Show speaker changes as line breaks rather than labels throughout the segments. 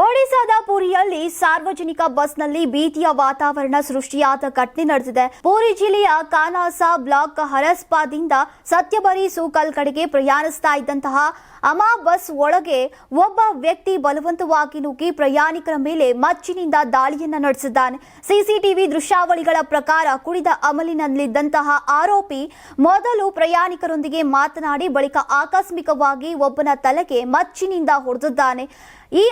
ಒಡಿಶಾದ ಪುರಿಯಲ್ಲಿ ಸಾರ್ವಜನಿಕ ಬಸ್ನಲ್ಲಿ ಭೀತಿಯ ವಾತಾವರಣ ಸೃಷ್ಟಿಯಾದ ಘಟನೆ ನಡೆದಿದೆ. ಪುರಿ ಜಿಲ್ಲೆಯ ಕಾನಾಸಾ ಬ್ಲಾಕ್ ಹರಸ್ಪಾದಿಂದ ಸತ್ಯಬರಿ ಸೂಕಲ್ ಕಡೆಗೆ ಪ್ರಯಾಣಿಸ್ತಾ ಇದ್ದಂತಹ ಅಮಾ ಬಸ್ ಒಳಗೆ ಒಬ್ಬ ವ್ಯಕ್ತಿ ಬಲವಂತವಾಗಿ ನುಗ್ಗಿ ಪ್ರಯಾಣಿಕರ ಮೇಲೆ ಮಚ್ಚಿನಿಂದ ದಾಳಿಯನ್ನ ನಡೆಸಿದ್ದಾನೆ. ಸಿಸಿಟಿವಿ ದೃಶ್ಯಾವಳಿಗಳ ಪ್ರಕಾರ ಕುಡಿದ ಅಮಲಿನಲ್ಲಿದ್ದಂತಹ ಆರೋಪಿ ಮೊದಲು ಪ್ರಯಾಣಿಕರೊಂದಿಗೆ ಮಾತನಾಡಿ, ಬಳಿಕ ಆಕಸ್ಮಿಕವಾಗಿ ಒಬ್ಬನ ತಲೆಗೆ ಮಚ್ಚಿನಿಂದ ಹೊಡೆದಿದ್ದಾನೆ. ಈ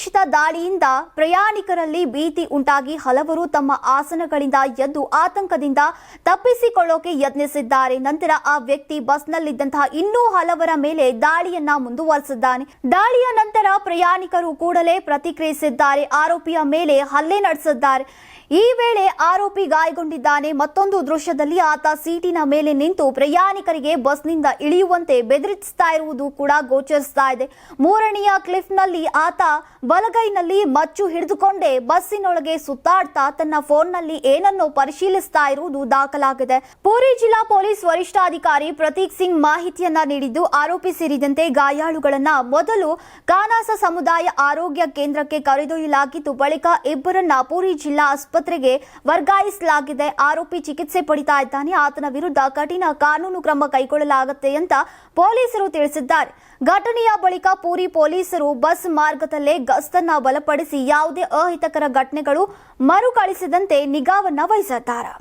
ಅನಿರೀಕ್ಷಿತ ದಾಳಿಯಿಂದ ಪ್ರಯಾಣಿಕರಲ್ಲಿ ಭೀತಿ ಉಂಟಾಗಿ ಹಲವರು ತಮ್ಮ ಆಸನಗಳಿಂದ ಎದ್ದು ಆತಂಕದಿಂದ ತಪ್ಪಿಸಿಕೊಳ್ಳೋಕೆ ಯತ್ನಿಸಿದ್ದಾರೆ. ನಂತರ ಆ ವ್ಯಕ್ತಿ ಬಸ್ನಲ್ಲಿದ್ದಂತಹ ಇನ್ನೂ ಹಲವರ ಮೇಲೆ ದಾಳಿಯನ್ನ ಮುಂದುವರೆಸಿದ್ದಾನೆ. ದಾಳಿಯ ನಂತರ ಪ್ರಯಾಣಿಕರು ಕೂಡಲೇ ಪ್ರತಿಕ್ರಿಯಿಸಿದ್ದಾರೆ. ಆರೋಪಿಯ ಮೇಲೆ ಹಲ್ಲೆ ನಡೆಸಿದ್ದಾರೆ. ಈ ವೇಳೆ ಆರೋಪಿ ಗಾಯಗೊಂಡಿದ್ದಾನೆ. ಮತ್ತೊಂದು ದೃಶ್ಯದಲ್ಲಿ ಆತ ಸೀಟಿನ ಮೇಲೆ ನಿಂತು ಪ್ರಯಾಣಿಕರಿಗೆ ಬಸ್ನಿಂದ ಇಳಿಯುವಂತೆ ಬೆದರಿಸ್ತಾ ಇರುವುದು ಕೂಡ ಗೋಚರಿಸ್ತಾ ಇದೆ. ಮೂರನೆಯ ಕ್ಲಿಫ್ನಲ್ಲಿ ಆತ ಬಲಗೈನಲ್ಲಿ ಮಚ್ಚು ಹಿಡಿದುಕೊಂಡೇ. ಬಸ್ಸಿನೊಳಗೆ ಸುತ್ತಾಡ್ತಾ ತನ್ನ ಫೋನ್ನಲ್ಲಿ ಏನನ್ನೋ ಪರಿಶೀಲಿಸ್ತಾ ಇರುವುದು ದಾಖಲಾಗಿದೆ. ಪೂರಿ ಜಿಲ್ಲಾ ಪೊಲೀಸ್ ವರಿಷ್ಠಾಧಿಕಾರಿ ಪ್ರತೀಕ್ ಸಿಂಗ್ ಮಾಹಿತಿಯನ್ನ ನೀಡಿದ್ದು, ಆರೋಪಿ ಸೇರಿದಂತೆ ಗಾಯಾಳುಗಳನ್ನ ಮೊದಲು ಕಾನಾಸ ಸಮುದಾಯ ಆರೋಗ್ಯ ಕೇಂದ್ರಕ್ಕೆ ಕರೆದೊಯ್ಯಲಾಗಿದ್ದು ಬಳಿಕ ಇಬ್ಬರನ್ನ ಪೂರಿ ಜಿಲ್ಲಾ ಆಸ್ಪತ್ರೆಗೆ ವರ್ಗಾಯಿಸಲಾಗಿದೆ. ಆರೋಪಿ ಚಿಕಿತ್ಸೆ ಪಡಿತಾ ಇದ್ದಾನೆ. ಆತನ ವಿರುದ್ಧ ಕಠಿಣ ಕಾನೂನು ಕ್ರಮ ಕೈಗೊಳ್ಳಲಾಗುತ್ತೆ ಅಂತ ಪೊಲೀಸರು ತಿಳಿಸಿದ್ದಾರೆ. ಘಟನೆಯ ಬಳಿಕ ಪೂರಿ ಪೊಲೀಸರು ಬಸ್ ಮಾರ್ಗದಲ್ಲೇ ಗಸ್ತನ್ನ ಬಲಪಡಿಸಿ ಯಾವುದೇ ಅಹಿತಕರ ಘಟನೆಗಳು ಮರುಕಳಿಸದಂತೆ ನಿಗಾವನ್ನ ವಹಿಸುತ್ತಾರೆ.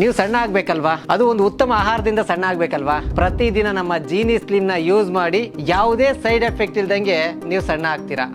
ನೀವು ಸಣ್ಣ ಆಗ್ಬೇಕಲ್ವಾ? ಅದು ಒಂದು ಉತ್ತಮ ಆಹಾರದಿಂದ ಸಣ್ಣ ಆಗ್ಬೇಕಲ್ವಾ? ಪ್ರತಿದಿನ ನಮ್ಮ ಜೀನಿ ಸ್ಲಿಮ್ನ ಯೂಸ್ ಮಾಡಿ ಯಾವುದೇ ಸೈಡ್ ಎಫೆಕ್ಟ್ ಇಲ್ದಂಗೆ ನೀವು ಸಣ್ಣ ಆಗ್ತೀರಾ?